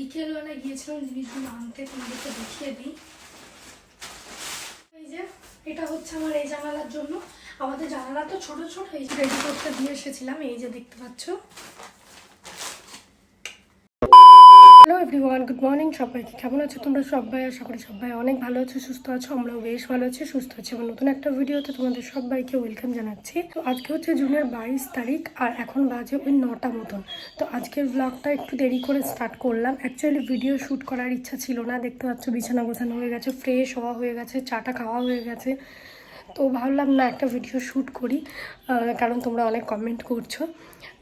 বিকেলবেলা গিয়েছিলাম জিনিসগুলো আনতে তোমাদেরকে দেখিয়ে দিই। এই যে, এটা হচ্ছে আমার এই জানালার জন্য। আমাদের জানালা তো ছোট ছোট, এই রেডি করতে দিয়ে এসেছিলাম, এই যে দেখতে পাচ্ছ। হ্যালো এভরিওয়ান গুড মর্নিং সবাইকে কেমন আছো তোমরা সবাই? আশা করি সবাই অনেক ভালো আছো, সুস্থ আছো, আমরাও বেশ ভালো আছি, সুস্থ আছি। এবং নতুন একটা ভিডিওতে তোমাদের সবাইকে ওয়েলকাম জানাচ্ছি। তো আজকে হচ্ছে জুনের বাইশ তারিখ আর এখন বাজে ওই নটা মতন। তো আজকের ব্লগটা একটু দেরি করে স্টার্ট করলাম। অ্যাকচুয়ালি ভিডিও শ্যুট করার ইচ্ছা ছিল না, দেখতে পাচ্ছ বিছানা গোছানো হয়ে গেছে ফ্রেশ হওয়া হয়ে গেছে, চাটা খাওয়া হয়ে গেছে। তো ভাবলাম না একটা ভিডিও শ্যুট করি কারণ তোমরা অনেক কমেন্ট করছ।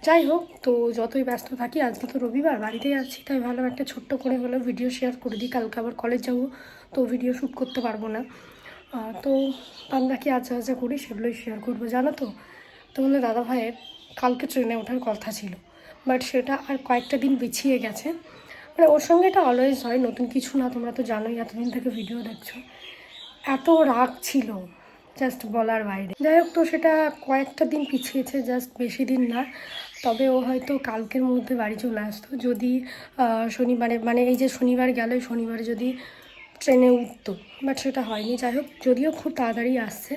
যাই হোক, তো যতই ব্যস্ত থাকি, আজকে তো রবিবার, বাড়িতেই আছি, তাই ভাবলাম একটা ছোট্ট করে হলেও ভিডিও শেয়ার করে দিই, কালকে আবার কলেজ যাব, তো ভিডিও শ্যুট করতে পারব না। তো আমরা কি আজা আজা করি, সেগুলোই শেয়ার করব, জানো তো? তোমাদের দাদা ভাইয়ের কালকে ট্রেনে ওঠার কথা ছিল বাট সেটা আর কয়েকটা দিন পিছিয়ে গেছে। মানে ওর সঙ্গে এটা অলওয়েজ হয়, নতুন কিছু না, তোমরা তো জানোই এতদিন থেকে ভিডিও দেখছ। এত রাগ ছিল। জাস্ট বলার বাইরে। যাই হোক তো সেটা কয়েকটা দিন পিছিয়েছে জাস্ট বেশি দিন না। তবে ও হয়তো কালকের মধ্যে বাড়ি চলে আসতো। যদি শনিবারে মানে এই যে শনিবার গেলে শনিবার যদি ট্রেনে উঠতো। বাট সেটা হয়নি। যাই হোক যদিও খুব তাড়াতাড়ি আসছে।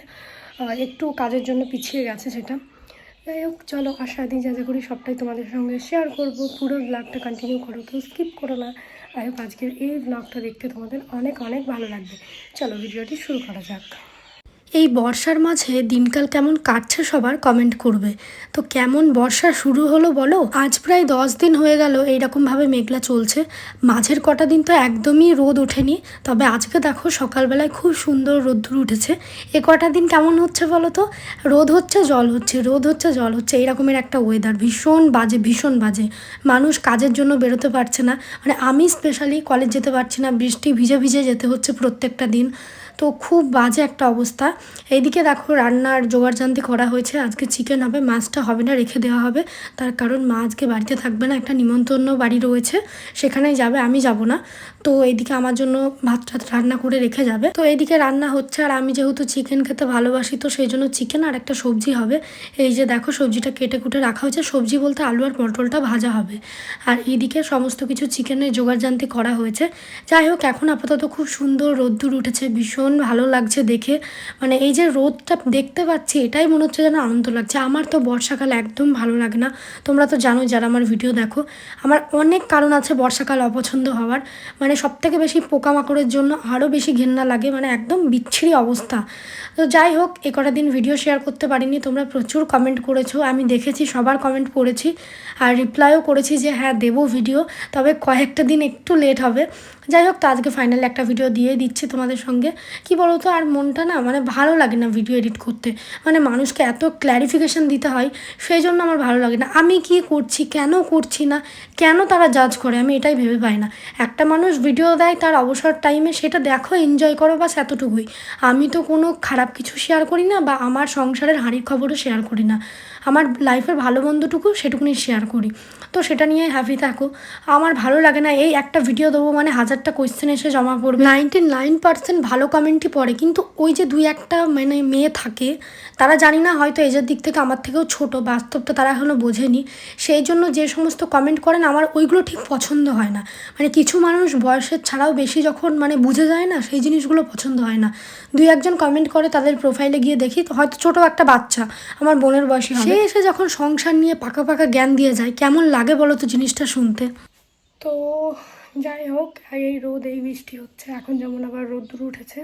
একটু কাজের জন্য পিছিয়ে গেছে সেটা। যাই হোক চলো, আশা দিই যা যা করি সবটাই তোমাদের সঙ্গে শেয়ার করব। পুরো ব্লগটা কন্টিনিউ করো, কেউ স্কিপ করো না। আই হোক আজকের এই ব্লগটা দেখতে তোমাদের অনেক অনেক ভালো লাগবে। চলো, ভিডিওটি শুরু করা যাক। এই বর্ষার মাঝে দিনকাল কেমন কাটছে সবার কমেন্ট করবে। তো কেমন বর্ষা শুরু হলো বলো? আজ প্রায় দশ দিন হয়ে গেল এইরকমভাবে মেঘলা চলছে। মাঝের কটা দিন তো একদমই রোদ ওঠেনি। তবে আজকে দেখো সকালবেলায় খুব সুন্দর রোদ্দুর উঠেছে। এ কটা দিন কেমন হচ্ছে বলো তো? রোদ হচ্ছে, জল হচ্ছে, রোদ হচ্ছে, জল হচ্ছে। এইরকমের একটা ওয়েদার ভীষণ বাজে ভীষণ বাজে। মানুষ কাজের জন্য বেরোতে পারছে না। মানে আমি স্পেশালি কলেজ যেতে পারছি না। বৃষ্টি ভিজে ভিজে যেতে হচ্ছে প্রত্যেকটা দিন। তো খুব বাজে একটা অবস্থা। এইদিকে দেখো রান্নার জোগাড়জান্তি করা হয়েছে। আজকে চিকেন হবে, মাছটা হবে না, রেখে দেওয়া হবে। তার কারণ মা আজকে বাড়িতে থাকবে না, একটা নিমন্ত্রণ বাড়ি রয়েছে। সেখানেই যাবে, আমি যাব না। তো এইদিকে আমার জন্য ভাত টাত রান্না করে রেখে যাবে। তো এইদিকে রান্না হচ্ছে, আর আমি যেহেতু চিকেন খেতে ভালোবাসি, তো সেই জন্য চিকেন আর একটা সবজি হবে। এই যে দেখো সবজিটা কেটে কুটে রাখা হয়েছে। সবজি বলতে আলু আর পটলটা ভাজা হবে। আর এইদিকে সমস্ত কিছু চিকেনের জোগাড়জান্তি করা হয়েছে। যাই হোক, এখন আপাতত খুব সুন্দর রোদ্দুর উঠেছে, ভীষণ ভালো লাগছে দেখে। মানে এই যে রোদটা দেখতে পাচ্ছি, এটাই মনে হচ্ছে যেন আনন্দ লাগছে। আমার তো বর্ষাকাল একদম ভালো লাগে না। তোমরা তো জানো যারা আমার ভিডিও দেখো, আমার অনেক কারণ আছে বর্ষাকাল অপছন্দ হওয়ার। মানে সব থেকে বেশি পোকামাকড়ের জন্য আরও বেশি ঘেন্না লাগে মানে একদম বিচ্ছিরি অবস্থা। তো যাই হোক, এ কটা দিন ভিডিও শেয়ার করতে পারিনি, তোমরা প্রচুর কমেন্ট করেছ। আমি দেখেছি, সবার কমেন্ট পড়েছি আর রিপ্লাইও করেছি যে হ্যাঁ দেবো ভিডিও তবে কয়েকটা দিন একটু লেট হবে। যাই হোক, তো আজকে ফাইনালি একটা ভিডিও দিয়ে দিচ্ছি তোমাদের সঙ্গে। কি বলো তো আর মনটা না মানে ভালো লাগে না ভিডিও এডিট করতে। মানে মানুষকে এত ক্ল্যারিফিকেশন দিতে হয়, সেই জন্য আমার ভালো লাগে না। আমি কি করছি, কেন করছি না, কেন তারা জাজ করে, আমি এটাই ভেবে পাই না। একটা মানুষ ভিডিও দেয় তার অবসর টাইমে সেটা দেখো এনজয় করো বাস এতটুকুই। আমি তো কোনো খারাপ কিছু শেয়ার করি না বা আমার সংসারের হাঁড়ির খবরও শেয়ার করি না। আমার লাইফের ভালো মন্দটুকু সেটুকুনি শেয়ার করি। তো সেটা নিয়ে হ্যাপি থাকো। আমার ভালো লাগে না, এই একটা ভিডিও দেবো মানে হাজারটা কোয়েশ্চেন এসে জমা পড়বে। নাইনটি নাইন পার্সেন্ট ভালো কমেন্টই পড়ে, কিন্তু ওই যে দুই একটা মানে মেয়ে থাকে, তারা জানি না হয়তো এজের দিক থেকে আমার থেকেও ছোট বাস্তবটা তারা এখনও বোঝেনি। সেই জন্য যে সমস্ত কমেন্ট করেন, আমার ওইগুলো ঠিক পছন্দ হয় না। মানে কিছু মানুষ বয়সের ছাড়াও বেশি যখন মানে বুঝে যায় না, সেই জিনিসগুলো পছন্দ হয় না। দুই একজন কমেন্ট করে তাদের প্রোফাইলে গিয়ে দেখি তো হয়তো ছোট একটা বাচ্চা, আমার বোনের বয়সী সে এসে যখন সংসার নিয়ে পাকা পাকা জ্ঞান দিয়ে যায়, কেমন লাগে বলো তো জিনিসটা শুনতে? তো যাই হোক এই রোদ, এই বৃষ্টি হচ্ছে। এখন যেমন আবার রোদ্দুর উঠেছে।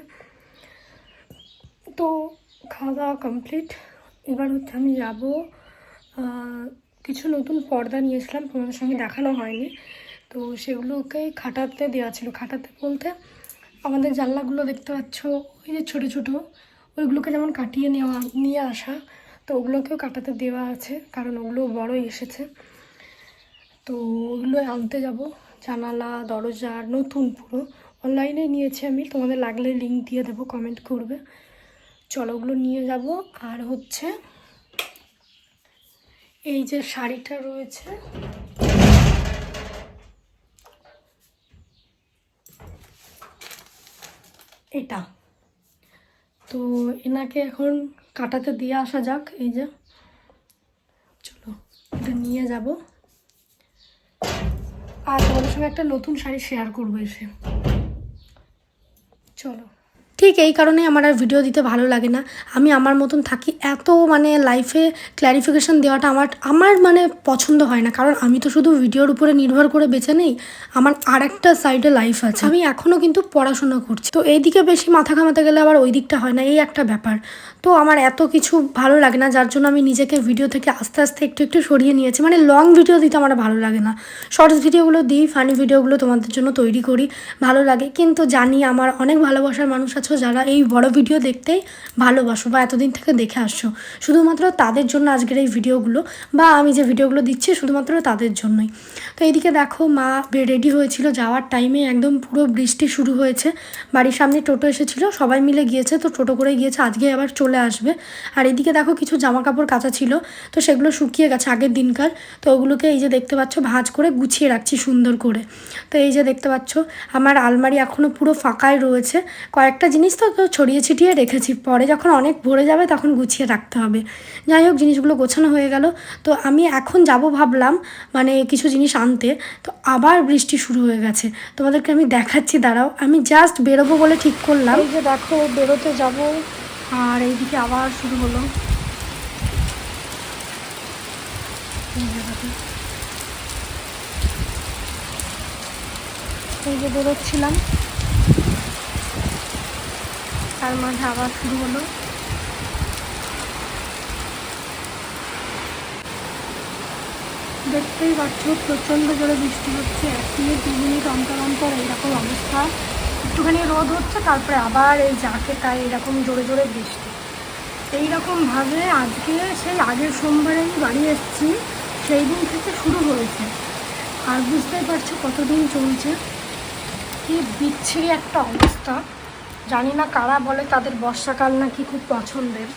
তো খাওয়া দাওয়া কমপ্লিট এবার হচ্ছে আমি যাব কিছু নতুন পর্দা নিয়েছিলাম তোমাদের সঙ্গে দেখানো হয়নি। তো সেগুলোকে খাটাতে দেওয়া ছিল। খাটাতে বলতে আমাদের জানলাগুলো দেখতে পাচ্ছ, ওই যে ছোটো ছোটো, ওইগুলোকে যেমন কাটিয়ে নেওয়া, নিয়ে আসা, তো ওগুলোকেও কাটাতে দেওয়া আছে, কারণ ওগুলো বড়ই এসেছে। তো ওগুলো আনতে যাব। জানালা, দরজা, নতুন পুরো। অনলাইনে নিয়েছি আমি। তোমাদের লাগলে লিঙ্ক দিয়ে দেবো কমেন্ট করবে। চলো ওগুলো নিয়ে যাব। আর হচ্ছে, এই যে শাড়িটা রয়েছে। এটা। তো এনাকে এখন কাটাতে দিয়ে আসা যাক, এই যে। চলো, এটা নিয়ে যাব। আর তোমাদের সঙ্গে একটা নতুন শাড়ি শেয়ার করব এসে। চলো। ঠিক এই কারণে আমার আর ভিডিও দিতে ভালো লাগে না। আমি আমার মতন থাকি। এত মানে লাইফে ক্ল্যারিফিকেশন দেওয়াটা আমার আমার মানে পছন্দ হয় না। কারণ আমি তো শুধু ভিডিওর উপরে নির্ভর করে বেঁচে নেই, আমার আর একটা সাইডে লাইফ আছে। আমি এখনও কিন্তু পড়াশোনা করছি। তো এই দিকে বেশি মাথা ঘামাতে গেলে আবার ওই দিকটা হয় না, এই একটা ব্যাপার। তো আমার এত কিছু ভালো লাগে না, যার জন্য আমি নিজেকে ভিডিও থেকে আস্তে আস্তে একটু একটু সরিয়ে নিয়েছি। মানে লং ভিডিও দিতে আমার ভালো লাগে না। শর্টস ভিডিওগুলো দিই ফানি ভিডিওগুলো তোমাদের জন্য তৈরি করি, ভালো লাগে। কিন্তু জানি আমার অনেক ভালোবাসার মানুষ আছো যারা এই বড় ভিডিও দেখতেই ভালোবাসো বা এতদিন থেকে দেখে আসছো, শুধুমাত্র তাদের জন্য আজকের এই ভিডিওগুলো বা আমি যে ভিডিওগুলো দিচ্ছি শুধুমাত্র তাদের জন্যই। তো এইদিকে দেখো মা রেডি হয়েছিল যাওয়ার টাইমে একদম পুরো বৃষ্টি শুরু হয়েছে, বাড়ির সামনে টোটো এসেছিল, সবাই মিলে গিয়েছে, তো টোটো করে গিয়েছে, আজকে আবার চলে আসবে। আর এদিকে দেখো কিছু জামা কাপড় কাচা ছিল, তো সেগুলো শুকিয়ে গেছে আগের দিনকার, তো ওগুলোকে এই যে দেখতে পাচ্ছ ভাঁজ করে গুছিয়ে রাখছি সুন্দর করে। তো এই যে দেখতে পাচ্ছ, আমার আলমারি এখনও পুরো ফাঁকায় রয়েছে, কয়েকটা জিনিস তো ছড়িয়ে ছিটিয়ে রেখেছি। পরে যখন অনেক ভরে যাবে তখন গুছিয়ে রাখতে হবে। যাই হোক, জিনিসগুলো গোছানো হয়ে গেল। তো আমি এখন যাব ভাবলাম মানে কিছু জিনিস আনতে। তো আবার বৃষ্টি শুরু হয়ে গেছে। তোমাদেরকে আমি দেখাচ্ছি, দাঁড়াও। আমি জাস্ট বেরোবো বলে ঠিক করলাম। এই যে দেখো, বেরোতে যাব। আর এইদিকে আবার শুরু হলো। এই যে বেরোচ্ছিলাম। তার মাঝে আবার শুরু হলো। দেখতেই পাচ্ছ, প্রচণ্ড জোরে বৃষ্টি হচ্ছে। এক মিনিট, দু মিনিট অন্তর অন্তর এইরকম অবস্থা। একটুখানি রোদ হচ্ছে, তারপরে আবার এই যাকে তাই এরকম জোরে জোরে বৃষ্টি। এইরকমভাবে আজকে সেই আগের সোমবারে আমি বাড়ি এসেছি, সেই দিন থেকে শুরু হয়েছে। আর বুঝতেই পারছ কতদিন চলছে। কি বিচ্ছিরি একটা অবস্থা। জানি না কারা বলে, তাদের বর্ষাকাল নাকি খুব পছন্দের।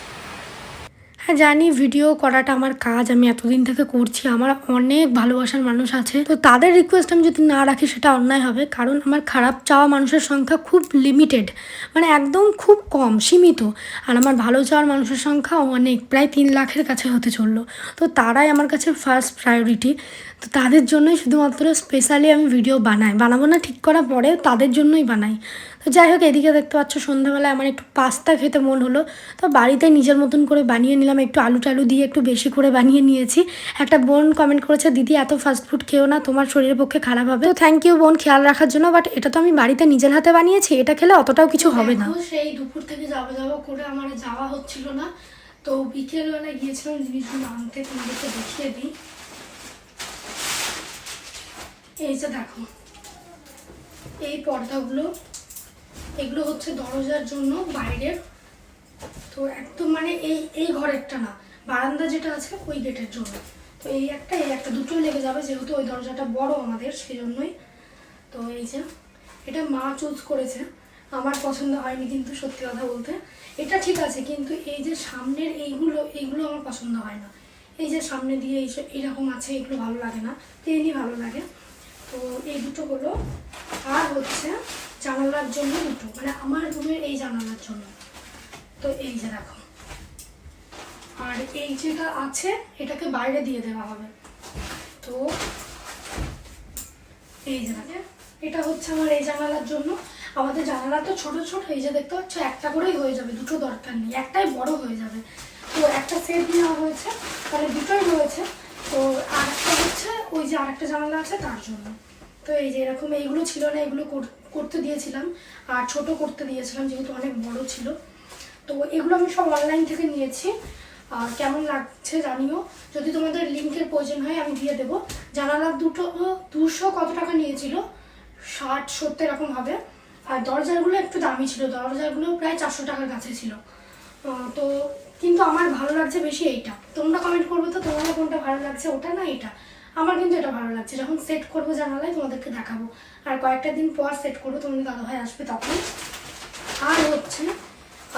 হ্যাঁ জানি, ভিডিও করাটা আমার কাজ, আমি এতদিন থেকে করছি, আমার অনেক ভালোবাসার মানুষ আছে। তো তাদের রিকোয়েস্ট আমি যদি না রাখি, সেটা অন্যায় হবে, কারণ আমার খারাপ চাওয়া মানুষের সংখ্যা খুব লিমিটেড মানে একদম খুব কম, সীমিত। আর আমার ভালো চাওয়ার মানুষের সংখ্যা অনেক, প্রায় তিন লাখের কাছে হতে চলল। তো তারাই আমার কাছে ফার্স্ট প্রায়োরিটি তো তাদের জন্যই শুধুমাত্র স্পেশালি আমি ভিডিও বানাই। বানাবো না, ঠিক করার পরে তাদের জন্যই বানাই। তো যাই হোক, এদিকে দেখতে পাচ্ছ সন্ধ্যাবেলায় আমার একটু পাস্তা খেতে মন হলো। তো বাড়িতে নিজের মতন করে বানিয়ে নিলাম। একটু আলু টালু দিয়ে একটু বেশি করে বানিয়ে নিয়েছি। একটা বোন কমেন্ট করেছে, দিদি, এত ফাস্ট ফুড খেও না, তোমার শরীরের পক্ষে খারাপ হবে। তো থ্যাংক ইউ বোন খেয়াল রাখার জন্য বাট এটা তো আমি বাড়িতে নিজের হাতে বানিয়েছি, এটা খেলে অতটাও কিছু হবে না। সেই দুপুর থেকে যাব যাব করে আমার যাওয়া হচ্ছিল না। তো বিকেলবেলা গিয়েছিলাম, জিনিসগুলো আনতে, তোমাদেরকে দেখিয়ে দিই। এই যে দেখো, এই পর্দাগুলো এগুলো হচ্ছে দরজার জন্য বাইরের। তো একদম মানে এই এই ঘরেরটা না, বারান্দা যেটা আছে ওই গেটের জন্য। তো এই একটা এই একটা দুটোই লেগে যাবে যেহেতু ওই দরজাটা বড় আমাদের সেই জন্যই তো এই যে, এটা মা চুজ করেছে। আমার পছন্দ হয়নি কিন্তু সত্যি কথা বলতে। এটা ঠিক আছে, কিন্তু এই যে সামনের এইগুলো এইগুলো আমার পছন্দ হয় না। এই যে সামনে দিয়ে এই যে- এইরকম আছে, এগুলো ভালো লাগে না প্লেনই ভালো লাগে। তো এই দুটো হলো। আর হচ্ছে জানালার জন্য দুটো মানে আমার রুমের এই জানালার জন্য। তো এই যে দেখো। আর এই যেটা আছে, এটাকে বাইরে দিয়ে দেওয়া হবে। তো এই যে এটা হচ্ছে আমার এই জানালার জন্য। আমাদের জানালা তো ছোট ছোট, এই যে দেখতে পাচ্ছ, একটা করেই হয়ে যাবে, দুটো দরকার নেই, একটাই বড় হয়ে যাবে। তো একটা সেট নেওয়া হয়েছে মানে দুটোই রয়েছে। তো আর একটা হচ্ছে, ওই যে আরেকটা জানালা আছে, তার জন্য। তো এই যে এরকম এইগুলো ছিল না, এগুলো কর- করতে দিয়েছিলাম। আর ছোট করতে দিয়েছিলাম, যেহেতু অনেক বড় ছিল। তো এগুলো আমি সব অনলাইন থেকে নিয়েছি। আর কেমন লাগছে জানিও। যদি তোমাদের লিঙ্কের প্রয়োজন হয়, আমি দিয়ে দেবো। জানালার দুটো দুশো কত টাকা নিয়েছিল? ষাট, সত্তর এরকম হবে। আর দরজাগুলো একটু দামি ছিল। দরজাগুলো প্রায় চারশো টাকার কাছে ছিল। তো কিন্তু আমার ভালো লাগছে বেশি এইটা। তোমরা কমেন্ট করবে তো, তোমাদের কোনটা ভালো লাগছে, ওটা না এটা। আমার কিন্তু এটা ভালো লাগছে। যখন সেট করব জানালায়, তোমাদেরকে দেখাবো। আর কয়েকটা দিন পর সেট করব তোমাদের দাদাভাই আসবে তখন। আর হচ্ছে,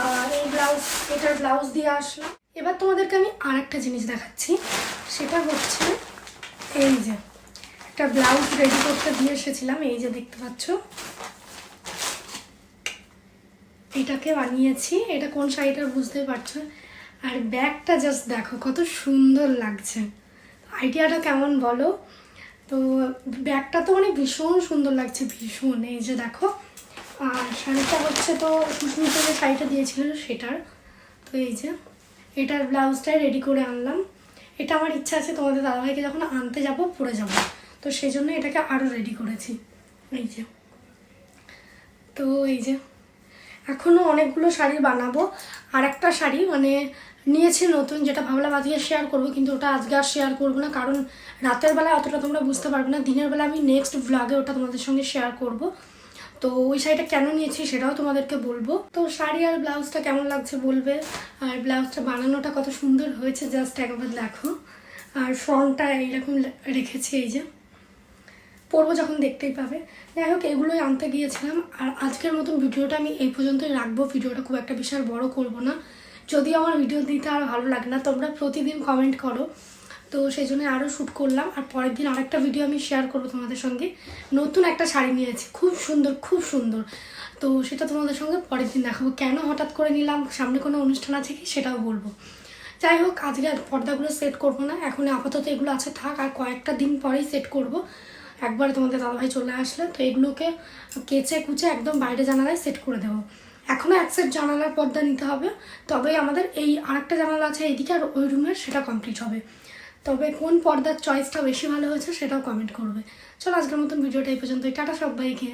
আর এই ব্লাউজ এটার ব্লাউজ দিয়ে আসলাম। এবার তোমাদেরকে আমি আর একটা জিনিস দেখাচ্ছি। সেটা হচ্ছে, এই যে, একটা ব্লাউজ রেডি করতে দিয়ে এসেছিলাম। এই যে দেখতে পাচ্ছ। এটাকে বানিয়েছি। এটা কোন শাড়িটার বুঝতে পারছ আর ব্যাগটা জাস্ট দেখো, কত সুন্দর লাগছে। আইডিয়াটা কেমন বলো? তো ব্যাগটা তো মানে ভীষণ সুন্দর লাগছে, ভীষণ। এই যে দেখো, আর শাড়িটা হচ্ছে তো সুস্মিতা যে শাড়িটা দিয়েছিল সেটার। তো এই যে, এটার ব্লাউজটাই রেডি করে আনলাম। এটা আমার ইচ্ছা আছে তোমাদের দাদাভাইকে যখন আনতে যাব, পরে যাব। তো সেই জন্য এটাকে আরও রেডি করেছি। এই যে, তো এই যে এখনও অনেকগুলো শাড়ি বানাবো। আর একটা শাড়ি মানে নিয়েছি নতুন, যেটা ভাবলাম আজকে শেয়ার করব, কিন্তু ওটা আজকে আর শেয়ার করব না, কারণ রাতের বেলা অতটা তোমরা বুঝতে পারবে না। দিনের বেলা আমি নেক্সট ভ্লগে ওটা তোমাদের সঙ্গে শেয়ার করব। তো ওই শাড়িটা কেন নিয়েছি সেটাও তোমাদেরকে বলব। তো শাড়ি আর ব্লাউজটা কেমন লাগছে বলবে? আর ব্লাউজটা বানানোটা কত সুন্দর হয়েছে জাস্ট একবার দেখো। আর ফ্রন্টটা এইরকম রেখেছি, এই যে। পরবো যখন দেখতেই পাবে। যাই হোক, এগুলোই আনতে গিয়েছিলাম। আর আজকের মতন ভিডিওটা আমি এই পর্যন্তই রাখব। ভিডিওটা খুব একটা বিশাল বড় করব না। যদিও আমার ভিডিও দিতে আর ভালো লাগে না, তোমরা প্রতিদিন কমেন্ট করো। তো সেই জন্য আরও শ্যুট করলাম। আর পরের দিন আরেকটা ভিডিও আমি শেয়ার করব তোমাদের সঙ্গে। নতুন একটা শাড়ি নিয়েছি। খুব সুন্দর খুব সুন্দর। তো সেটা তোমাদের সঙ্গে পরের দিন দেখাবো। কেন হঠাৎ করে নিলাম? সামনে কোনো অনুষ্ঠান আছে কি? সেটাও বলব। যাই হোক, আজকে আর পর্দাগুলো সেট করব না। এখন আপাতত এগুলো আছে থাক। আর কয়েকটা দিন পরেই সেট করব। একবারে তোমাদের দাদাভাই চলে আসলে তো এগুলোকে কেচে কুচে একদম বাইরে জানালায় সেট করে দেবো। এখনও এক সেট জানালার পর্দা নিতে হবে তবে আমাদের এই আরেকটা জানালা আছে এইদিকে আর ওই রুমের সেটা কমপ্লিট হবে। তবে কোন পর্দার চয়েসটা বেশি ভালো হয়েছে সেটাও কমেন্ট করবে। চলো আজকের মতন ভিডিওটা এই পর্যন্ত টাটা সবাইকে।